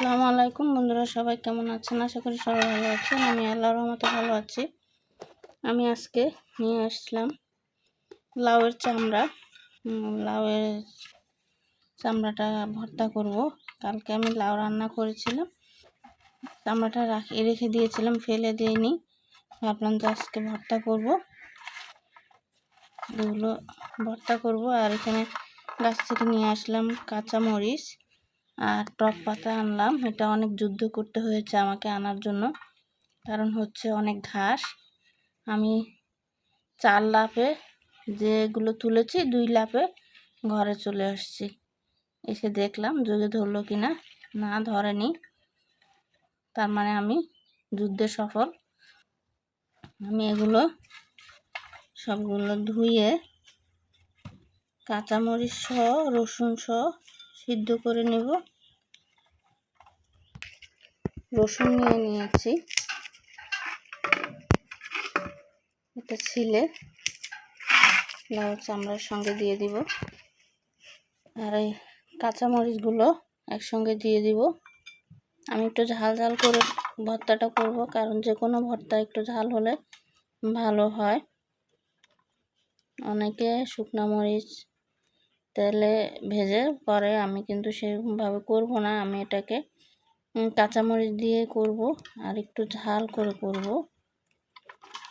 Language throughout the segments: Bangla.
আসসালামু আলাইকুম বন্ধুরা, সবাই কেমন আছেন? আশা করি সবাই ভালো আছেন। আমি আল্লাহর রহমতে ভালো আছি। আমি আজকে নিয়ে আসলাম লাউয়ের চামড়া। লাউয়ের চামড়াটা ভর্তা করব। কালকে আমি লাউ রান্না করেছিলাম। চামড়াটা রাখি রেখে দিয়েছিলাম, ফেলে দিইনি। ভাবলাম যে আজকে ভর্তা করব। এগুলো ভর্তা করব। আর এখানে গাছ থেকে নিয়ে আসলাম কাঁচা মরিচ আর টক পাতা আনলাম। এটা অনেক যুদ্ধ করতে হয়েছে আমাকে আনার জন্য। কারণ হচ্ছে অনেক ঘাস। আমি চার লাফে যেগুলো তুলেছি, দুই লাফে ঘরে চলে আসছি। এসে দেখলাম যোগে ধরলো কি না? না, ধরেনি। তার মানে আমি যুদ্ধে সফল। আমি এগুলো সবগুলো ধুয়ে কাঁচামরিচ সহ, রসুন সহ সিদ্ধ করে নেব। রসুন নিয়ে নিয়েছি। এটা ছিলে। লাউ চামড়ার সঙ্গে দিয়ে দিব। আর এই কাঁচামরিচগুলো একসঙ্গে দিয়ে দিব। আমি একটু ঝাল ঝাল করে ভর্তাটা করব, কারণ যে কোনো ভর্তা একটু ঝাল হলে ভালো হয়। অনেকে শুকনো মরিচ তেলে ভেজে পরে আমি কিন্তু সেরকমভাবে করব না। আমি এটাকে কাঁচামরিচ দিয়ে করব আর একটু ঝাল করে করব।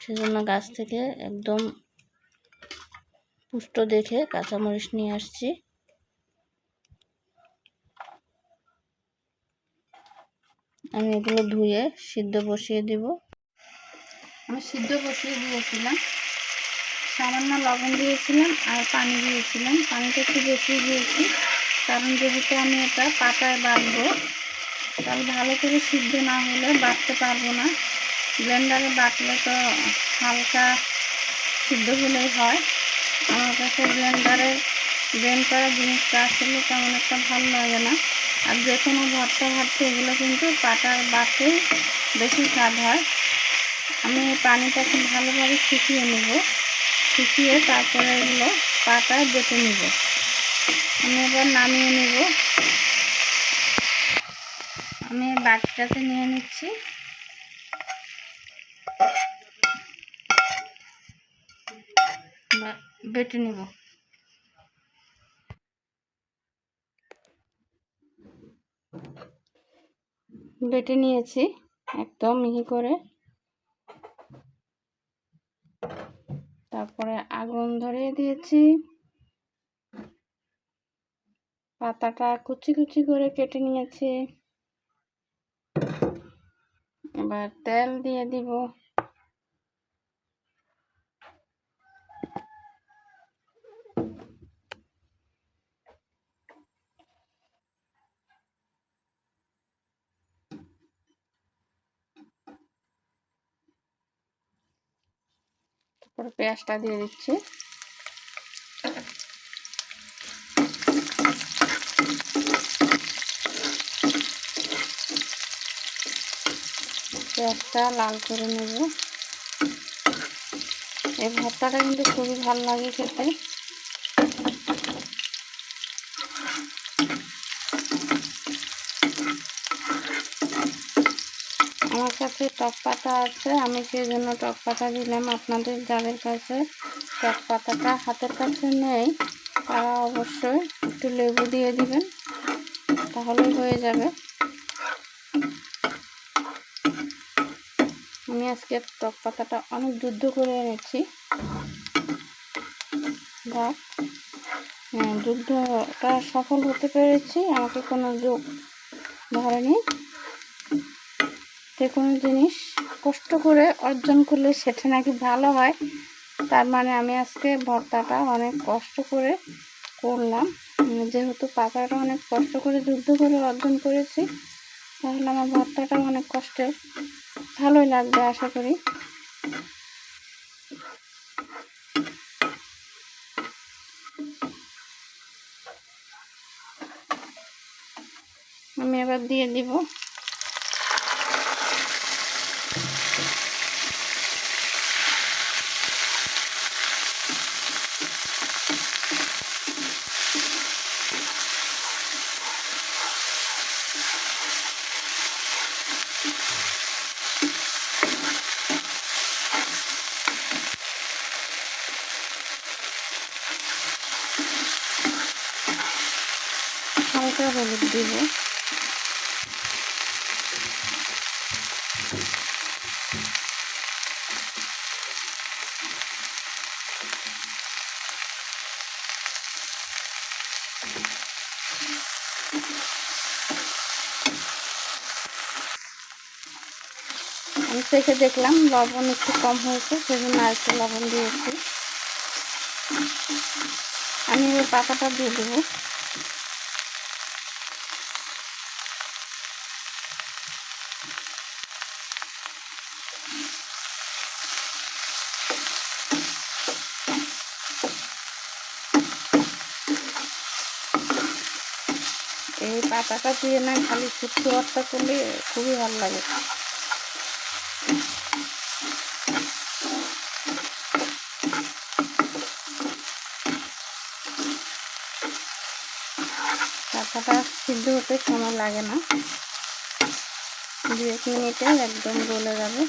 সেজন্য গাছ থেকে একদম পুষ্ট দেখে কাঁচামরিচ নিয়ে আসছি। আমি এগুলো ধুয়ে সিদ্ধ বসিয়ে দিব। আমি সিদ্ধ বসিয়ে দিয়েছিলাম। সামান্য লবণ দিয়েছিলাম আর পানি দিয়েছিলাম। পানিটা একটু বেশি দিয়েছি, কারণ যেহেতু আমি এটা পাতায় বাটবো তাহলে ভালো করে সিদ্ধ না হলে বাটতে পারব না। ব্লেন্ডারে বাটলে তো হালকা সিদ্ধ হলেই হয়। আমার কাছে ব্লেন্ডারে ব্লেন্ড করা জিনিসটা আসলে তেমন একটা ভালো লাগে না। আর যে কোনো ভর্তা ভাততে এগুলো কিন্তু পাটার বাটে বেশি স্বাদ হয়। আমি পানিটাকে ভালোভাবে শুকিয়ে নেব। শুকিয়ে তারপরে এগুলো পাটায় বেটে নেব। আমি এবার নামিয়ে নেব। আমি বাটিটাতে নিয়ে নিচ্ছি। বেটে নেব। বেটে নিয়েছি একদম মিহি করে। তারপরে আগুন ধরিয়ে দিয়েছি। পাতাটা কুচি কুচি করে কেটে নিয়েছি। এবার তেল দিয়ে দিব। তারপরে পেঁয়াজটা দিয়ে দিচ্ছি। পেঁয়াজটা লাল করে নেব। এই ভর্তাটা কিন্তু খুবই ভালো লাগে খেতে আমার কাছে টক পাতা আছে, আমি সেই জন্য টক পাতা দিলাম আপনাদের, যাদের কাছে টক পাতাটা হাতের কাছে নেই, তারা অবশ্যই একটু লেবু দিয়ে দিবেন তাহলেই হয়ে যাবে। আমি আজকে টক পাতাটা অনেক যুদ্ধ করে এনেছি। হ্যাঁ যুদ্ধটা সফল হতে পেরেছি, আমাকে কোনো যোগ ধরেনি। যে কোনো জিনিস কষ্ট করে অর্জন করলে সেটা নাকি ভালো হয়। তার মানে আমি আজকে ভর্তাটা অনেক কষ্ট করে করলাম। যেহেতু পাতাটা অনেক কষ্ট করে যুদ্ধ করে অর্জন করেছি, তাহলে আমার ভর্তাটা অনেক কষ্টে ভালোই লাগবে আশা করি। আমি এবার দিয়ে দিব। হলুদ দিব। আমি চেখে দেখলাম লবণ একটু কম হয়েছে, সেজন্য আর একটু লবণ দিয়েছি। আমি এবার পাতাটা দিয়ে দেবো। এই পাতাটা দিয়ে না, খালি শুক্তো ভর্তা করলে খুবই ভালো লাগে। পাতাটা সিদ্ধ হতে সময় লাগে না। দু এক মিনিটে একদম গলে যাবে।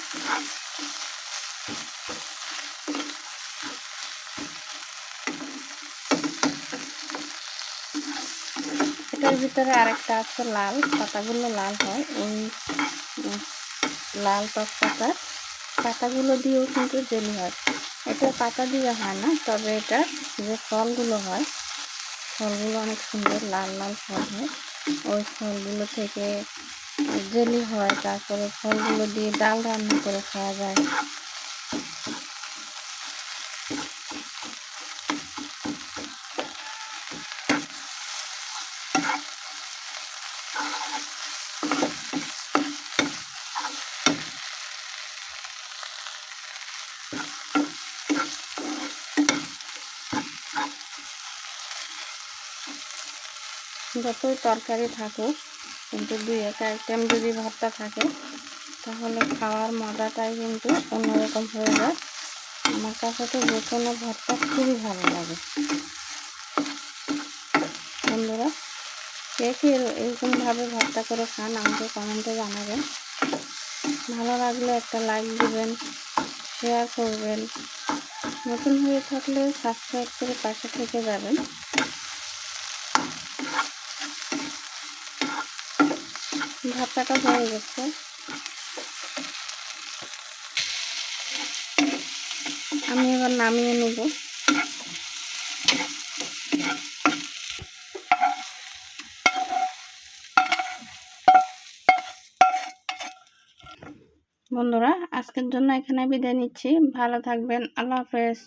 এটার ভিতরে আরেকটা আছে লাল, পাতাগুলো লাল হয়। ওই লাল টক পাতার পাতাগুলো দিয়েও কিন্তু জেলি হয়। এটা পাতা দিয়ে হয় না, তবে এটা যে ফলগুলো হয়, ফলগুলো অনেক সুন্দর, লাল লাল ফল হয়। ওই ফলগুলো থেকে জেলি হয়, তারপরে ফলগুলো দিয়ে ডাল রান্না করে খাওয়া যায়। যতই তরকারি থাকুক, কিন্তু দুই এক আইটেম যদি ভর্তা থাকে, তাহলে খাওয়ার মজাটাই কিন্তু অন্যরকম হয়ে যায়। আমার কাছে তো যে কোনো ভর্তা খুবই ভালো লাগে। বন্ধুরা, কে কে এইরকমভাবে ভর্তা করে খান আমাকে কমেন্টে জানাবেন। ভালো লাগলে একটা লাইক দিবেন শেয়ার করবেন। নতুন হয়ে থাকলে সাবস্ক্রাইব করে পাশে থেকে যাবেন। ভর্তাটা হয়ে গেছে। আমি এবার নামিয়ে নেব। বন্ধুরা, আজকের জন্য এখানে বিদায় নিচ্ছি। ভালো থাকবেন। আল্লাহ হাফেজ।